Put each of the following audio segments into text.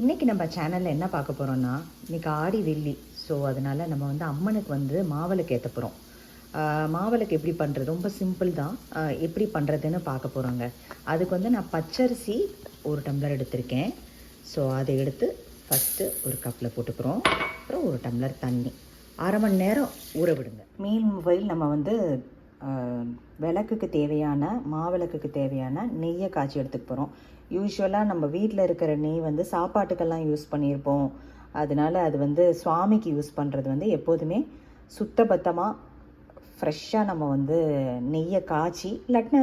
இன்றைக்கி நம்ம சேனலில் என்ன பார்க்க போகிறோன்னா இன்றைக்கி ஆடி வெள்ளி. ஸோ அதனால் நம்ம வந்து அம்மனுக்கு வந்து மாவளுக்கு ஏற்ற போகிறோம் மாவளுக்கு எப்படி பண்ணுறது ரொம்ப சிம்பிள் தான். எப்படி பண்ணுறதுன்னு பார்க்க போகிறோங்க அதுக்கு வந்து நான் பச்சரிசி ஒரு டம்ளர் எடுத்திருக்கேன். ஸோ அதை எடுத்து ஃபஸ்ட்டு ஒரு கப்பில் போட்டுக்கிறோம். அப்புறம் ஒரு டம்ளர் தண்ணி. அரை மணி நேரம் ஊற விடுங்க. மீன் மொபைல் நம்ம வந்து விளக்குக்கு தேவையான மாவிளக்குக்கு தேவையான நெய்யை காய்ச்சி எடுத்துக்க போகிறோம் யூஸ்வலாக நம்ம வீட்டில் இருக்கிற நெய் வந்து சாப்பாட்டுக்கெல்லாம் யூஸ் பண்ணியிருப்போம். அதனால அது வந்து சுவாமிக்கு யூஸ் பண்ணுறது வந்து எப்போதுமே சுத்தபத்தமாக ஃப்ரெஷ்ஷாக நம்ம வந்து நெய்யை காய்ச்சி இல்லாட்டினா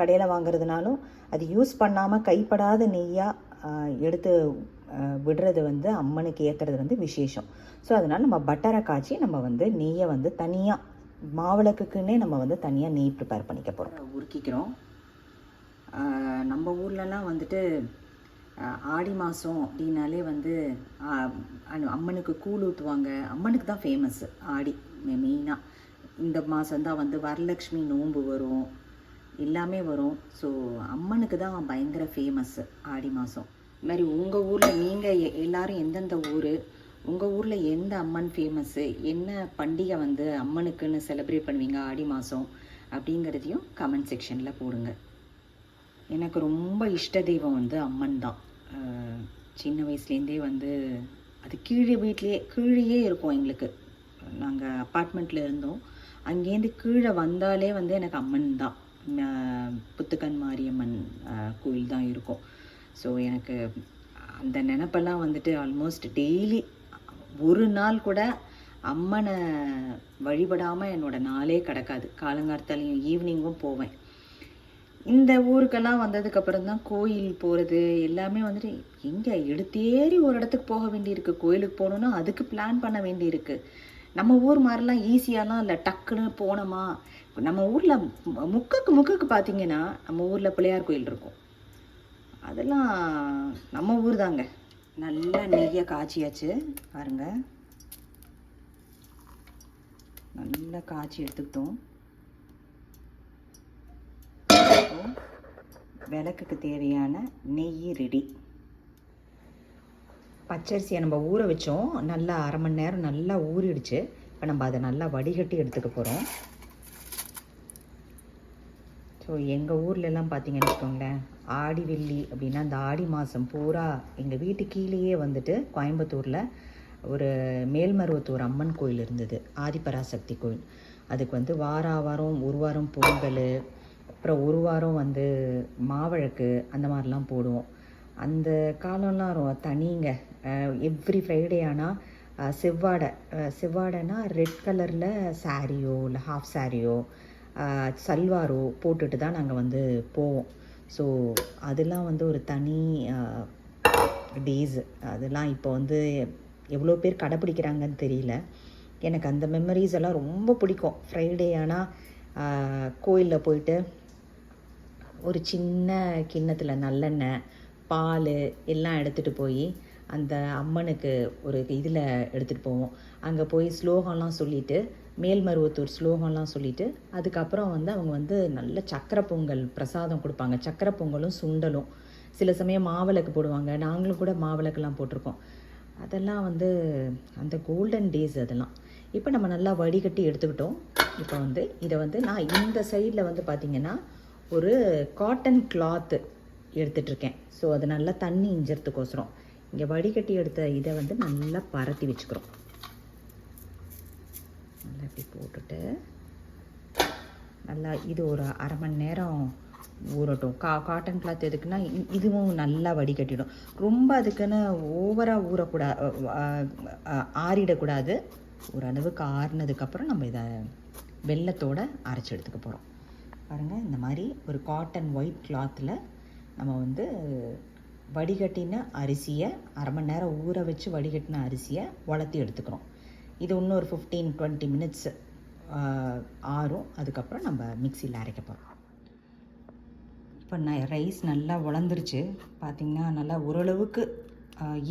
கடையில் வாங்குறதுனாலும் அது யூஸ் பண்ணாமல் கைப்படாத நெய்யாக எடுத்து விடுறது வந்து அம்மனுக்கு ஏற்றுறது வந்து விசேஷம். ஸோ அதனால் நம்ம பட்டரை காய்ச்சி நம்ம வந்து நெய்யை வந்து தனியாக மாவிளக்குக்குன்னே நம்ம வந்து தனியாக நெய் ப்ரிப்பேர் பண்ணிக்க போகிறோம் உருக்கிக்கிறோம். ஆஹ், நம்ம ஊர்லலாம் வந்துட்டு ஆடி மாதம் அப்படின்னாலே வந்து அம்மனுக்கு கூழ் ஊற்றுவாங்க அம்மனுக்கு தான் ஃபேமஸ் ஆடி மெயினாக இந்த மாதம்தான் வந்து வரலக்ஷ்மி நோன்பு வரும். எல்லாமே வரும். ஸோ அம்மனுக்கு தான் பயங்கர ஃபேமஸ் ஆடி மாதம் இது மாதிரி உங்கள் ஊரில் நீங்கள் எல்லாரும் எந்தெந்த ஊர் உங்கள் ஊரில் எந்த அம்மன் ஃபேமஸ்ஸு என்ன பண்டிகை வந்து அம்மனுக்குன்னு செலிப்ரேட் பண்ணுவீங்க ஆடி மாதம் அப்படிங்கிறதையும் கமெண்ட் செக்ஷனில் போடுங்க. எனக்கு ரொம்ப இஷ்ட தெய்வம் வந்து அம்மன் தான். சின்ன வயசுலேருந்தே வந்து அது கீழே வீட்லேயே கீழேயே இருக்கும் எங்களுக்கு. நாங்கள் அப்பார்ட்மெண்ட்டில் இருந்தோம். அங்கேருந்து கீழே வந்தாலே வந்து எனக்கு அம்மன் தான். புத்துக்கன் மாரியம்மன் கோயில் தான் இருக்கும். ஸோ எனக்கு அந்த நினப்பெல்லாம் வந்துட்டு ஆல்மோஸ்ட் டெய்லி ஒரு நாள் கூட அம்மனை வழிபடாமல் என்னோட நாளே கிடக்காது. காலங்கார்த்தாலையும் ஈவினிங்கும் போவேன். இந்த ஊருக்கெல்லாம் வந்ததுக்கப்புறம் தான் கோயில் போகிறது எல்லாமே வந்துட்டு எங்கே எடுத்தேறி ஒரு இடத்துக்கு போக வேண்டியிருக்கு. கோயிலுக்கு போகணுன்னா அதுக்கு பிளான் பண்ண வேண்டியிருக்கு. நம்ம ஊர் மாதிரிலாம் ஈஸியாலாம் இல்லை டக்குன்னு போனோமா? நம்ம ஊரில் முக்குக்கு முக்குக்கு பார்த்தீங்கன்னா நம்ம ஊரில் பிள்ளையார் கோயில் இருக்கும். அதெல்லாம் நம்ம ஊர் தாங்க நல்லா நெய்யை காய்ச்சியாச்சு பாருங்க. நல்லா காய்ச்சி எடுத்துக்கிட்டோம். விளக்குக்கு தேவையான நெய் ரெடி. பச்சரிசியை நம்ம ஊற வச்சோம். நல்லா அரை மணி நேரம் நல்லா ஊறிடுச்சு. இப்போ நம்ம அதை நல்லா வடிகட்டி எடுத்துக்க போகிறோம் ஸோ எங்கள் ஊர்லெலாம் பார்த்தீங்கன்னு வச்சுக்கோங்களேன் ஆடி வெள்ளி அப்படின்னா அந்த ஆடி மாதம் பூரா எங்கள் வீட்டு கீழேயே வந்துட்டு கோயம்புத்தூரில் ஒரு மேல்மருவத்தூர் அம்மன் கோயில் இருந்தது ஆதிபராசக்தி கோயில். அதுக்கு வந்து வாரா வாரம் ஒரு வாரம் பொங்கல் அப்புறம் ஒரு வாரம் வந்து மாவிளக்கு அந்த மாதிரிலாம் போடுவோம். அந்த காலம்லாம் தனிங்க. எவ்ரி ஃப்ரைடே ஆனால் செவ்வாடை செவ்வாடைனா ரெட் கலரில் சாரியோ இல்லை ஹாஃப் சாரியோ சல்வாரோ போட்டுட்டு தான் நாங்கள் வந்து போவோம். ஸோ அதெல்லாம் வந்து ஒரு தனி டேஸு அதெல்லாம் இப்போ வந்து எவ்வளோ பேர் கடைப்பிடிக்கிறாங்கன்னு தெரியல. எனக்கு அந்த மெமரிஸ் எல்லாம் ரொம்ப பிடிக்கும். ஃப்ரைடே ஆனால் கோயிலில் போயிட்டு ஒரு சின்ன கிண்ணத்தில் நல்லெண்ணெய் பால் எல்லாம் எடுத்துகிட்டு போய் அந்த அம்மனுக்கு ஒரு இதில் எடுத்துகிட்டு போவோம். அங்கே போய் ஸ்லோகம்லாம் சொல்லிட்டு மேல்மருவத்தூர் ஸ்லோகம்லாம் சொல்லிட்டு அதுக்கப்புறம் வந்து அவங்க வந்து நல்ல சக்கரை பொங்கல் பிரசாதம் கொடுப்பாங்க. சக்கரை பொங்கலும் சுண்டலும். சில சமயம் மாவிளக்கு போடுவாங்க. நாங்களும் கூட மாவிளக்குலாம் போட்டிருக்கோம். அதெல்லாம் வந்து அந்த கோல்டன் டேஸ் அதெல்லாம். இப்போ நம்ம நல்லா வடிகட்டி எடுத்துக்கிட்டோம். இப்போ வந்து இதை வந்து நான் இந்த சைடில் வந்து பார்த்திங்கன்னா ஒரு காட்டன் கிளாத்து எடுத்துட்ருக்கேன் ஸோ அது நல்லா தண்ணி இஞ்சறதுக்கோசரம். இங்கே வடிகட்டி எடுத்த இதை வந்து நல்லா பரத்தி வச்சுக்கிறோம். நல்லா இப்படி போட்டுட்டு நல்லா இது ஒரு அரை மணி நேரம் ஊறட்டும். கா காட்டன் கிளாத் எதுக்குன்னா இதுவும் நல்லா வடிகட்டிடும். ரொம்ப அதுக்குன்னு ஓவராக ஊறக்கூடா ஆறிடக்கூடாது. ஓரளவுக்கு ஆறுனதுக்கப்புறம் நம்ம இதை வெள்ளத்தோடு அரைச்சி எடுத்துக்க போகிறோம் பாருங்கள் இந்த மாதிரி ஒரு காட்டன் ஒயிட் கிளாத்தில் நம்ம வந்து வடிகட்டின அரிசியை அரை மணி நேரம் ஊற வச்சு வடிகட்டின அரிசியை வளர்த்தி எடுத்துக்கிறோம். இது இன்னும் ஒரு ஃபிஃப்டீன் டுவெண்ட்டி மினிட்ஸ் ஆறும். அதுக்கப்புறம் நம்ம மிக்சியில் அரைக்க போகிறோம் இப்போ நான் ரைஸ் நல்லா உழந்துருச்சு பார்த்திங்கன்னா நல்லா ஓரளவுக்கு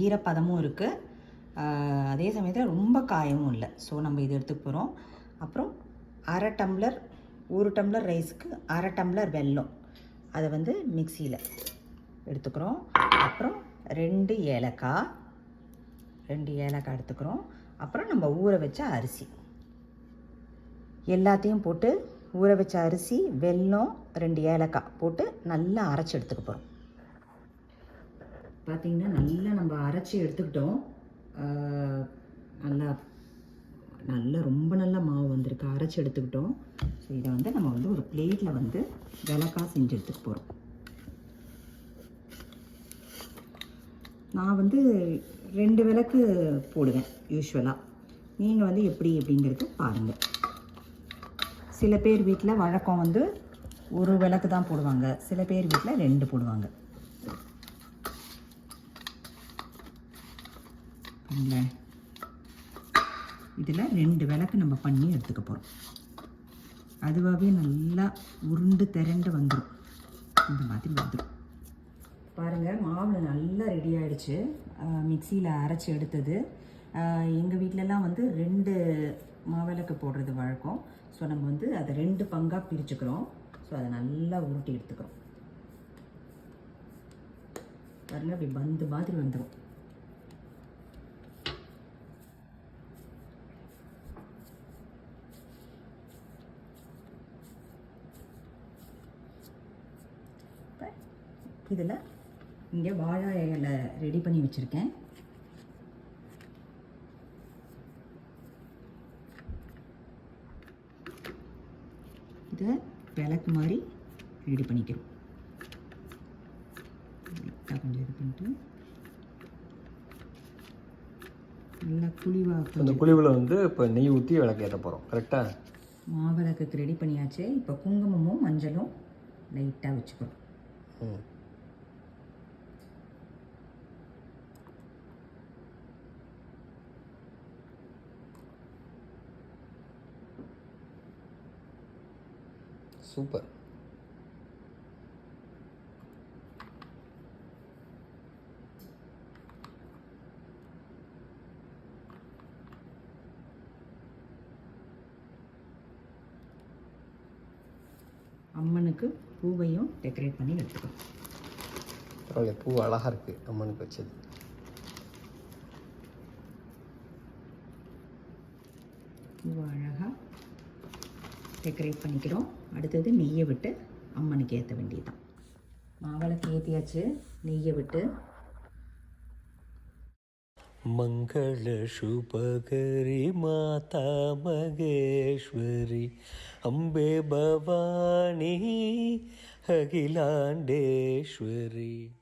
ஈரப்பதமும் இருக்குது அதே சமயத்தில் ரொம்ப காயமும் இல்லை. ஸோ நம்ம இது எடுத்துக்க போகிறோம் அப்புறம் அரை டம்ளர் ஒரு டம்ளர் ரைஸுக்கு அரை டம்ளர் வெல்லம். அதை வந்து மிக்சியில் எடுத்துக்கிறோம். அப்புறம் ரெண்டு ஏலக்காய் ரெண்டு ஏலக்காய் எடுத்துக்கிறோம். அப்புறம் நம்ம ஊற வச்ச அரிசி. எல்லாத்தையும் போட்டு ஊற வச்ச அரிசி வெல்லம் ரெண்டு ஏலக்காய் போட்டு நல்லா அரைச்சி எடுத்துக்க போகிறோம் பார்த்திங்கன்னா நல்லா நம்ம அரைச்சி எடுத்துக்கிட்டோம். நல்லா நல்லா ரொம்ப நல்ல மாவு வந்திருக்கு. அரைச்சி எடுத்துக்கிட்டோம். ஸோ இதை வந்து நம்ம வந்து ஒரு பிளேட்டில் வந்து விளக்கா செஞ்சு எடுத்துக்க போகிறோம் நான் வந்து ரெண்டு விளக்கு போடுவேன் யூஸ்வலாக நீங்கள் வந்து எப்படி அப்படிங்கிறது பாருங்கள் சில பேர் வீட்டில் வழக்கம் வந்து ஒரு விளக்கு தான் போடுவாங்க. சில பேர் வீட்டில் ரெண்டு போடுவாங்க. இதில் ரெண்டு விளக்கு நம்ம பண்ணி எடுத்துக்க போகிறோம் அதுவாகவே நல்லா உருண்டு திரண்டு வந்துடும் இந்த மாதிரி வந்துடும் பாருங்கள் மாவு நல்லா ரெடி ஆயிடுச்சு. மிக்சியில் அரைச்சி எடுத்தது. எங்கள் வீட்டிலலாம் வந்து ரெண்டு மாவிளக்கு போடுறது வழக்கம். ஸோ நம்ம வந்து அதை ரெண்டு பங்காக பிரிச்சுக்கிறோம். ஸோ அதை நல்லா உருட்டி எடுத்துக்கிறோம். பாருங்க அப்படி பந்து மாதிரி வந்துடும் இதில் இங்கே வாழை இலை ரெடி பண்ணி வச்சுருக்கேன். இதை விளக்கு மாதிரி ரெடி பண்ணிக்கிறோம். லைட்டாக கொஞ்சம் இது பண்ணிட்டு. நல்லா குழிவாக அந்த குழிவில் வந்து இப்போ நெய் ஊற்றி விளக்கேற்ற போகிறோம் கரெக்டாக மாவிளக்குக்கு ரெடி பண்ணியாச்சு. இப்போ குங்குமமும் மஞ்சளும் லைட்டாக வச்சுக்கிறோம். ம். சூப்பர். அம்மனுக்கு பூவையும் டெக்கரேட் பண்ணி எடுத்துக்கிறோம் பரவாயில்ல பூ அழகாக இருக்குது அம்மனுக்கு வச்சது. பூவை அழகாக டெக்கரேட் பண்ணிக்கிறோம். அடுத்தது நெய்யை விட்டு அம்மனுக்கு ஏற்ற வேண்டியதுதான். மாவிளக்கு ஏற்றியாச்சு நெய்யை விட்டு. மங்கள சுபகரி மாதா மகேஸ்வரி அம்பே பவானி அகிலாண்டேஸ்வரி.